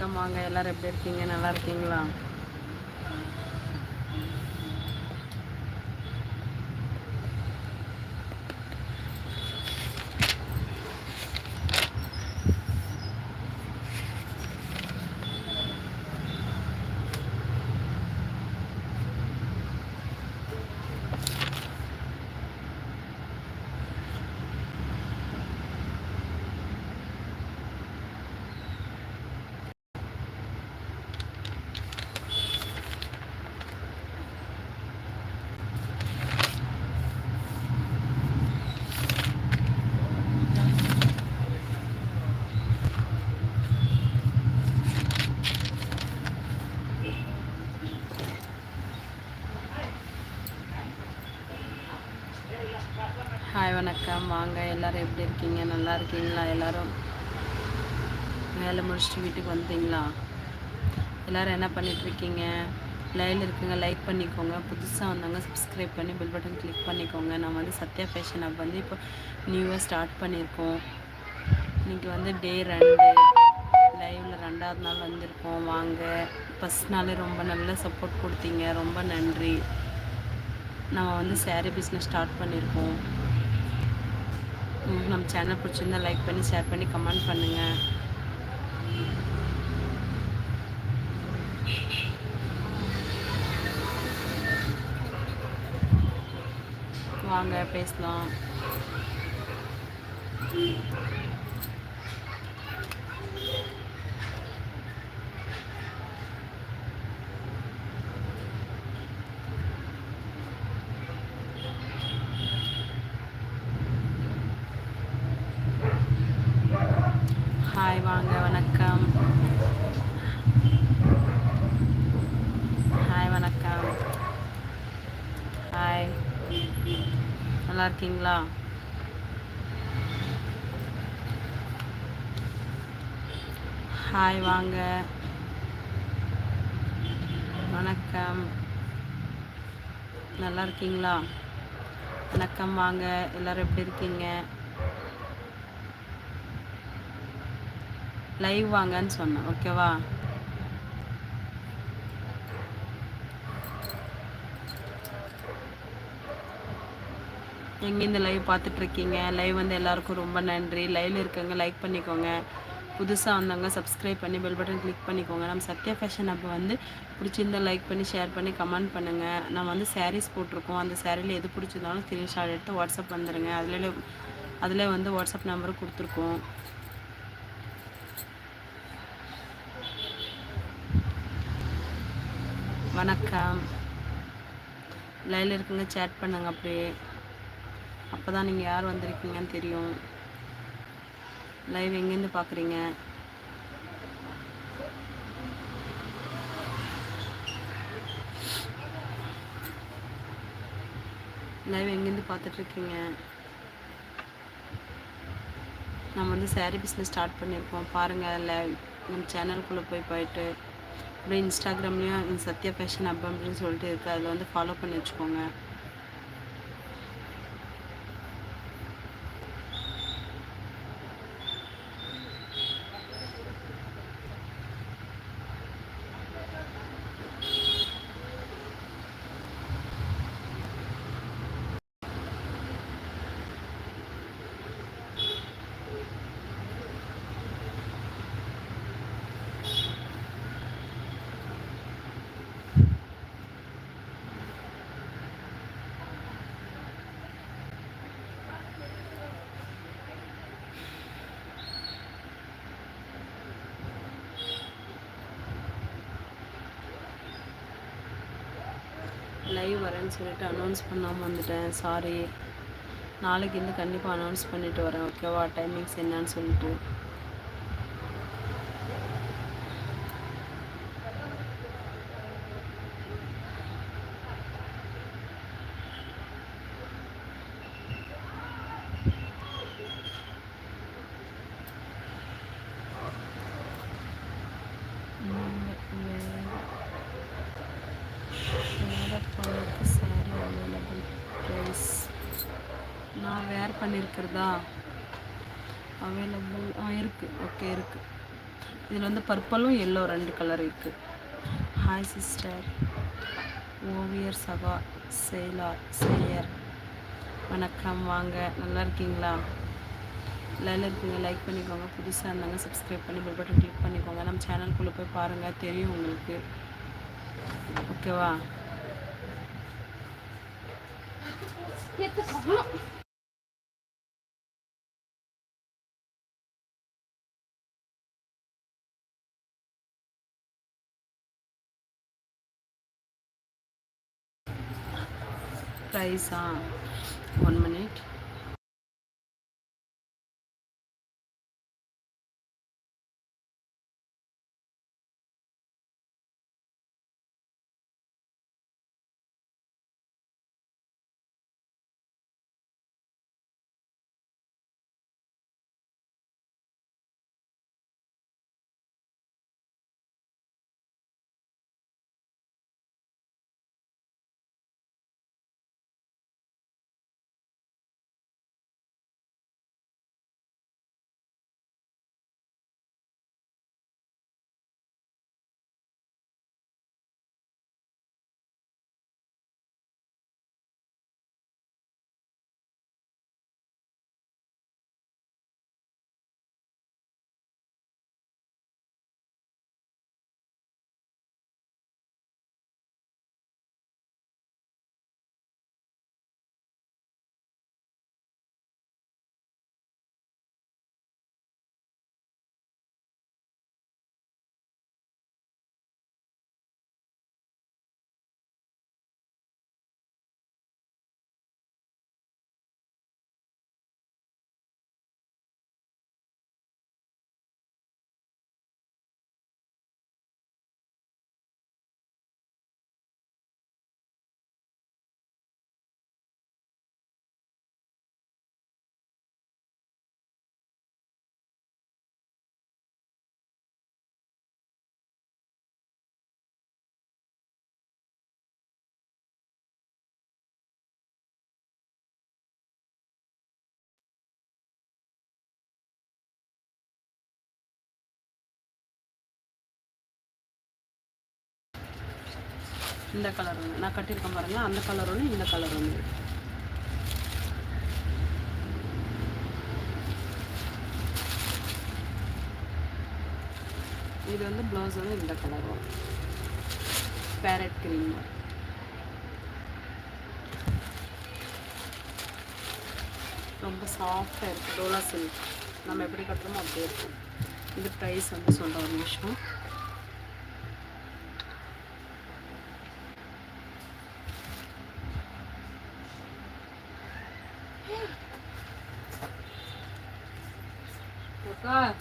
வணக்கம். வாங்க எல்லாரும் எப்படி இருக்கீங்க? நல்லா இருக்கீங்களா ஹாய் வணக்கம். வாங்க எல்லாரும் எப்படி இருக்கீங்க? நல்லா இருக்கீங்களா? எல்லாரும் வேலை முடிச்சுட்டு வீட்டுக்கு வந்துட்டீங்களா? எல்லாரும் என்ன பண்ணிட்டு இருக்கீங்க? லைவில் இருக்குங்க லைக் பண்ணிக்கோங்க. புதுசாக வந்தாங்க சப்ஸ்கிரைப் பண்ணி பில் பட்டன் கிளிக் பண்ணிக்கோங்க. நம்ம வந்து சத்யா ஃபேஷன் அப் வந்து இப்போ நியூவாக ஸ்டார்ட் பண்ணியிருக்கோம். இன்னைக்கு வந்து டே ரெண்டு. லைவில் ரெண்டாவது நாள் வந்திருக்கோம். வாங்க. ஃபஸ்ட் நாளே ரொம்ப நல்ல சப்போர்ட் கொடுத்தீங்க. ரொம்ப நன்றி. நம்ம வந்து சேரீ பிஸ்னஸ் ஸ்டார்ட் பண்ணியிருக்கோம். உங்களுக்கு நம்ம சேனல் பிடிச்சிருந்தா லைக் பண்ணி ஷேர் பண்ணி கமெண்ட் பண்ணுங்கள் வாங்க பேசலாம் ஹாய் வாங்க வணக்கம் ஹாய் வணக்கம் ஹாய் நல்லா ஹாய் வாங்க. வணக்கம். நல்லா இருக்கீங்களா? வணக்கம் வாங்க. எல்லாரும் எப்படி இருக்கீங்க? லைவ் வாங்கன்னு சொன்னேன். ஓகேவா எங்கேருந்து லைவ் பார்த்துட்ருக்கீங்க? லைவ் வந்து எல்லாருக்கும் ரொம்ப நன்றி. லைவ்ல இருக்கவங்க லைக் பண்ணிக்கோங்க. புதுசாக வந்தவங்க சப்ஸ்கிரைப் பண்ணி பெல் பட்டன் கிளிக் பண்ணிக்கோங்க. நம்ம சத்யா ஃபேஷன் அப்போ வந்து பிடிச்சிருந்தா லைக் பண்ணி ஷேர் பண்ணி கமெண்ட் பண்ணுங்கள் நம்ம வந்து சாரீஸ் போட்டிருக்கோம். அந்த சாரியில் எது பிடிச்சிருந்தாலும் ஸ்க்ரீன்ஷாட் எடுத்து வாட்ஸ்அப் வந்துடுங்க அதில் அதில் வந்து வாட்ஸ்அப் நம்பரும் கொடுத்துருக்கோம். வணக்கம். லைவில் இருக்குங்க சேட் பண்ணுங்க அப்படியே. அப்போ தான் நீங்கள் யார் வந்திருக்கீங்கன்னு தெரியும். லைவ் எங்கேருந்து பார்க்குறீங்க லைவ் எங்கேருந்து பார்த்துட்ருக்கீங்க? நம்ம வந்து சேரீ பிஸ்னஸ் ஸ்டார்ட் பண்ணியிருக்கோம். பாருங்கள் அதில் நம்ம சேனலுக்குள்ளே போய் போயிட்டு அப்படியே இன்ஸ்டாகிராம்லேயும் சத்யா ஃபேஷன் அப் அப்படின்னு சொல்லிட்டு இருக்குது அதில் வந்து ஃபாலோ பண்ணி வச்சுக்கோங்க. லைவ் வரேன்னு சொல்லிட்டு அனௌன்ஸ் பண்ணாமல் வந்துட்டேன். சாரி நாளைக்கு இருந்து கண்டிப்பாக அனௌன்ஸ் பண்ணிவிட்டு வரேன். ஓகேவா டைமிங்ஸ் என்னன்னு சொல்லிட்டு வேறு சாரி அவைலபிள் ப்ரைஸ் நான் இருக்கிறதா? அவைலபிள் ஆ இருக்குது ஓகே இருக்குது இதில் வந்து பர்பிளும் எல்லோ ரெண்டு கலர் இருக்குது ஹாய் சிஸ்டர் ஓவியர் சகா செயலா செயர் வணக்கம். வாங்க. நல்லா இருக்கீங்களா? லைனில் இருக்கீங்க. லைக் பண்ணிக்கோங்க. புதுசாக இருந்தாங்க சப்ஸ்கிரைப் பண்ணி பெல் பட்டன் கிளிக் பண்ணிக்கோங்க. நம்ம சேனல்குள்ளே போய் பாருங்கள் தெரியும் உங்களுக்கு. ஓகேவா ப்ரைஸா ஒன் மினிட் இந்த கலர் ஒன்று நான் கட்டியிருக்கேன் பாருங்கள் அந்த கலர் ஒன்று இந்த கலர் ஒன்று இது வந்து ப்ளவுஸ் வந்து இந்த கலர் வரும் பேரட் கிரீம் ரொம்ப சாஃப்டாக இருக்குது டோலா சில்க் நம்ம எப்படி கட்டுறோமோ அப்படியே இருக்கும். இது ப்ரைஸ் வந்து சொல்கிற ஒரு நிமிஷம். का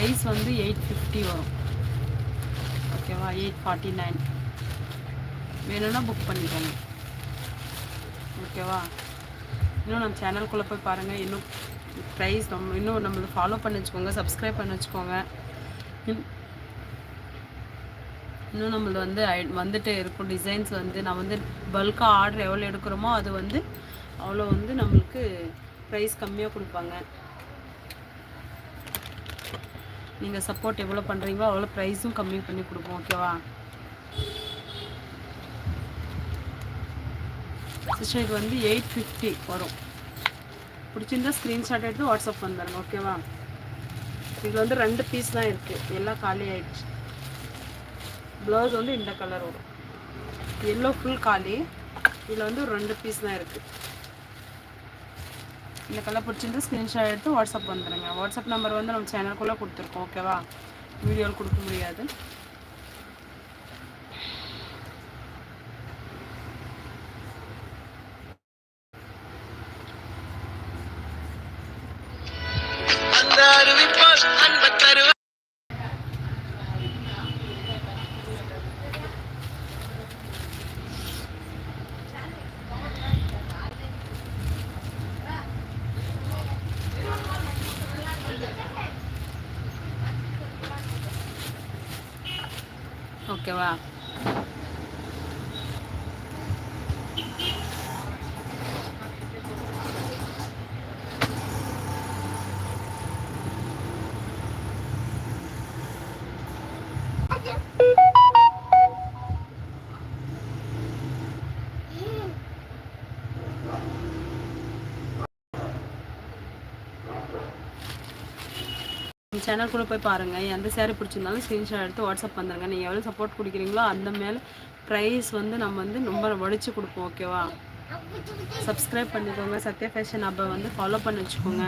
ப்ரைஸ் வந்து எயிட் ஃபிஃப்டி வரும். ஓகேவா எயிட் ஃபார்ட்டி நைன் வேணும்னா புக் பண்ணிக்கோங்க. ஓகேவா இன்னும் நம்ம சேனல்குள்ளே போய் பாருங்கள் இன்னும் ப்ரைஸ் நம்ம இன்னும் நம்மளை ஃபாலோ பண்ணி வச்சுக்கோங்க சப்ஸ்கிரைப் பண்ணி வச்சுக்கோங்க. இன்னும் நம்மளது வந்து வந்துட்டு இருக்கும். டிசைன்ஸ் வந்து நான் வந்து பல்காக ஆர்டர் எவ்வளோ எடுக்கிறோமோ அது வந்து அவ்வளோ வந்து நம்மளுக்கு ப்ரைஸ் கம்மியாக கொடுப்பாங்க. நீங்கள் சப்போர்ட் எவ்வளோ பண்ணுறீங்களோ அவ்வளோ ப்ரைஸும் கம்மி பண்ணி கொடுப்போம் ஓகேவா சிஸ்டர் இது வந்து எயிட் ஃபிஃப்டி வரும். பிடிச்சிருந்தா ஸ்க்ரீன்ஷாட் எடுத்து வாட்ஸ்அப் வந்துடுங்க ஓகேவா இதில் வந்து ரெண்டு பீஸ் தான் இருக்குது எல்லாம் காலி ஆயிடுச்சு. ப்ளவுஸ் வந்து இந்த கலர் வரும். எல்லோ ஃபுல் காலி. இதில் வந்து ரெண்டு பீஸ் தான் இருக்குது இந்த கலர் பிடிச்சிருந்து ஸ்க்ரீன்ஷாட் எடுத்து வாட்ஸ்அப் வந்துடுங்க வாட்ஸ்அப் நம்பர் வந்து நம்ம சேனலுக்குள்ளே கொடுத்துருக்கோம் ஓகேவா வீடியோவில் கொடுக்க முடியாது. ஓகேவா சேனல் கூட போய் பாருங்கள் எந்த சேரீ பிடிச்சிருந்தாலும் ஸ்க்ரீன்ஷாட் எடுத்து வாட்ஸ்அப் பண்ணுறங்க நீங்கள் எவ்வளோ சப்போர்ட் கொடுக்குறீங்களோ அந்த மேலே ப்ரைஸ் வந்து நம்ம வந்து ரொம்ப வடித்து கொடுப்போம் ஓகேவா சப்ஸ்கிரைப் பண்ணிக்கோங்க. சத்யா ஃபேஷன் அப்போ வந்து ஃபாலோ பண்ணி வச்சுக்கோங்க.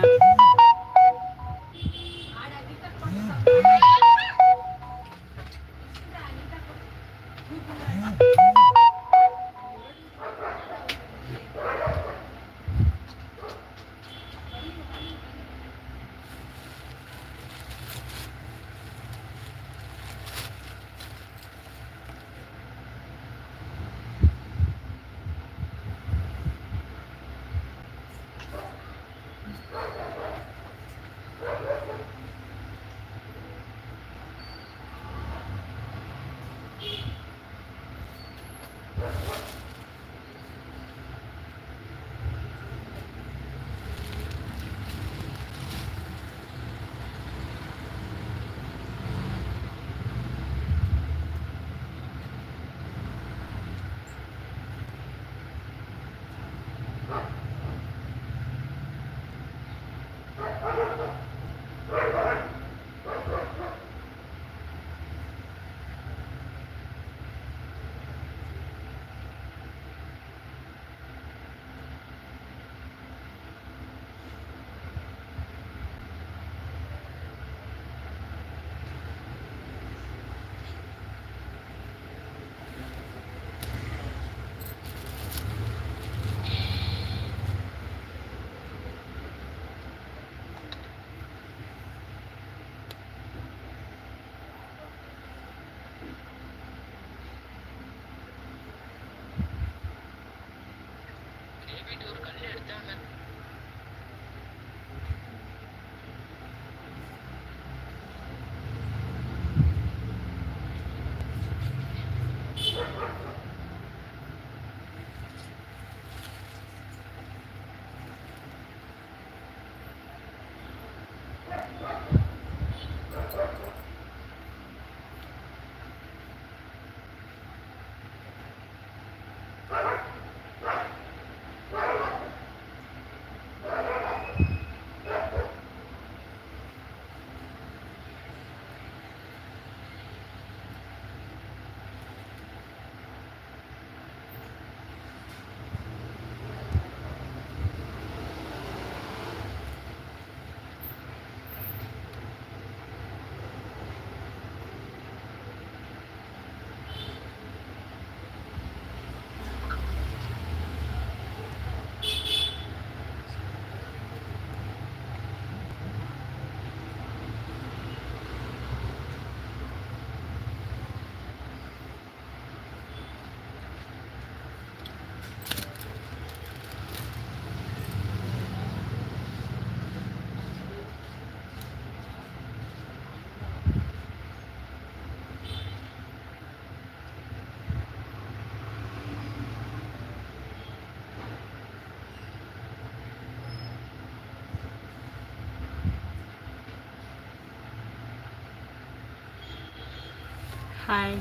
ஹாய்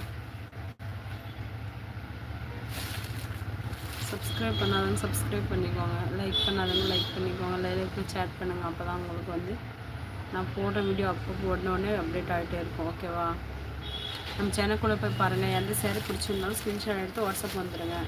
சப்ஸ்கிரைப் பண்ணாதவங்க சப்ஸ்கிரைப் பண்ணிக்கோங்க. லைக் பண்ணாதவங்க லைக் பண்ணிக்கோங்க. லைக்கு சேட் பண்ணுங்கள் அப்போ தான் உங்களுக்கு வந்து நான் போடுற வீடியோ அப்போ போடனோடனே அப்டேட் ஆகிட்டே இருக்கும். ஓகேவா நம்ம சேனல்குள்ளே போய் பாருங்கள் எந்த சேரீ பிடிச்சிருந்தாலும் ஸ்க்ரீன்ஷாட் எடுத்து வாட்ஸ்அப் வந்துடுங்க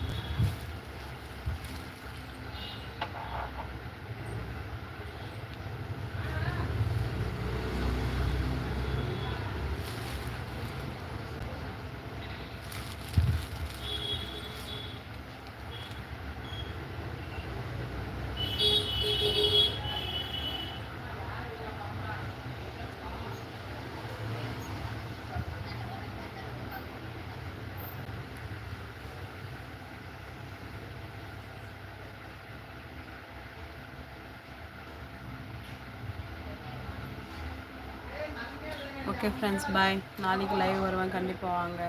ஓகே ஃப்ரெண்ட்ஸ் பாய் நாளைக்கு லைவ் வருவேன். கண்டிப்பாக வாங்க.